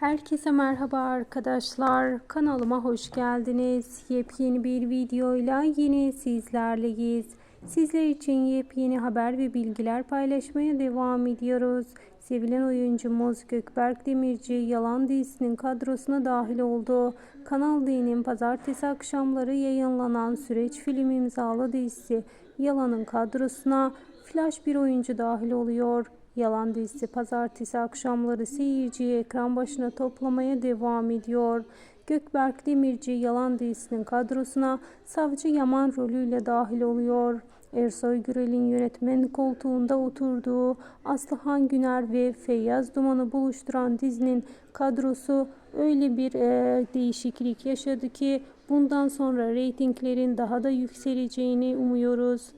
Herkese merhaba arkadaşlar. Kanalıma hoş geldiniz. Yepyeni bir videoyla yine sizlerleyiz. Sizler için yepyeni haber ve bilgiler paylaşmaya devam ediyoruz. Sevilen oyuncumuz Gökberk Demirci Yalan dizisinin kadrosuna dahil oldu. Kanal D'nin pazartesi akşamları yayınlanan Süreç film imzalı dizisi Yalan'ın kadrosuna flash bir oyuncu dahil oluyor. Yalan dizisi pazartesi akşamları seyirciyi ekran başına toplamaya devam ediyor. Gökberk Demirci Yalan dizisinin kadrosuna Savcı Yaman rolüyle dahil oluyor. Ersoy Gürel'in yönetmen koltuğunda oturduğu Aslıhan Güner ve Feyyaz Duman'ı buluşturan dizinin kadrosu öyle bir e, değişiklik yaşadı ki bundan sonra reytinglerin daha da yükseleceğini umuyoruz.